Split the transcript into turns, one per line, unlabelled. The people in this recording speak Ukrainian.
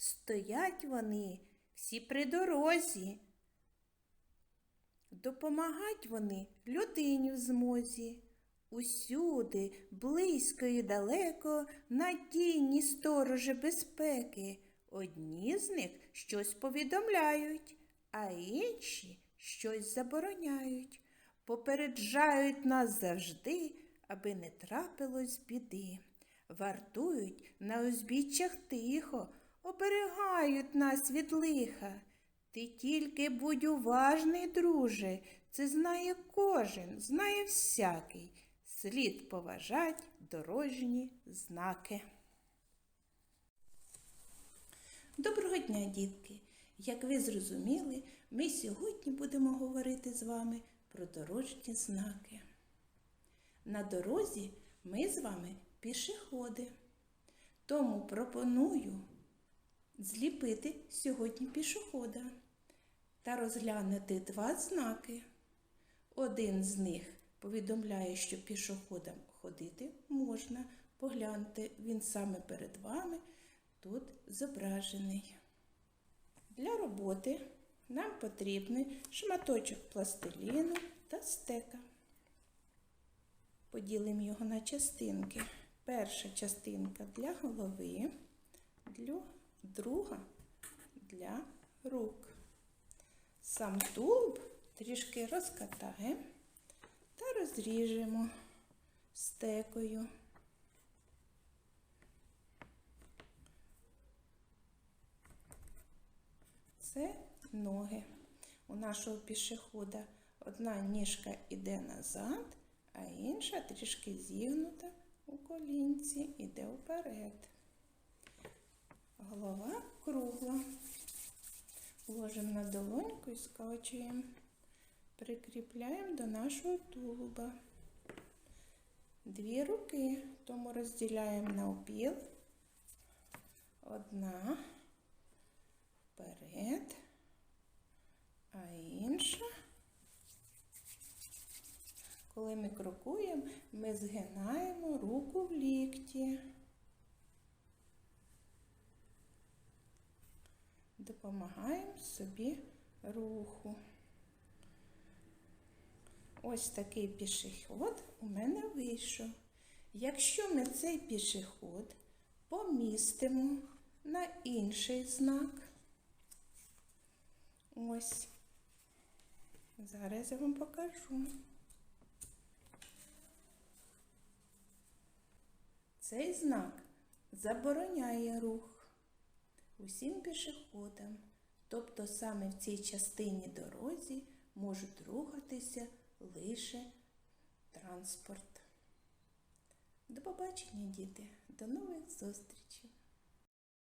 стоять вони всі при дорозі. Допомагать вони людині в змозі. Усюди, близько і далеко, надійні сторожі безпеки. Одні з них щось повідомляють, а інші щось забороняють. Попереджають нас завжди, аби не трапилось біди. Вартують на узбіччях тихо, оберігають нас від лиха. Ти тільки будь уважний, друже, це знає кожен, знає всякий. Слід поважать дорожні знаки. Доброго дня, дітки! Як ви зрозуміли, ми сьогодні будемо говорити з вами про дорожні знаки. На дорозі ми з вами пішоходи. Тому пропоную зліпити сьогодні пішохода та розглянути два знаки. Один з них повідомляє, що пішоходам ходити можна. Погляньте, він саме перед вами тут зображений. Для роботи нам потрібний шматочок пластиліну та стека. Поділимо його на частинки. Перша частинка для голови, для друга для рук. Сам тулуб трішки розкатаємо та розріжемо стекою. Це ноги. У нашого пішохода одна ніжка йде назад, а інша трішки зігнута у колінці, йде вперед. Голова кругла. Ложимо на долоньку і скачуємо. Прикріпляємо до нашого тулуба. Дві руки, тому розділяємо на опіл. Одна вперед, а інша. Коли ми крокуємо, ми згинаємо руку в лікті. Допомагаємо собі руху. Ось такий пішохід у мене вийшов. Якщо ми цей пішохід помістимо на інший знак, ось, зараз я вам покажу. Цей знак забороняє рух усім пішоходам, тобто саме в цій частині дорозі можуть рухатися лише транспорт. До побачення, діти, до нових зустрічей!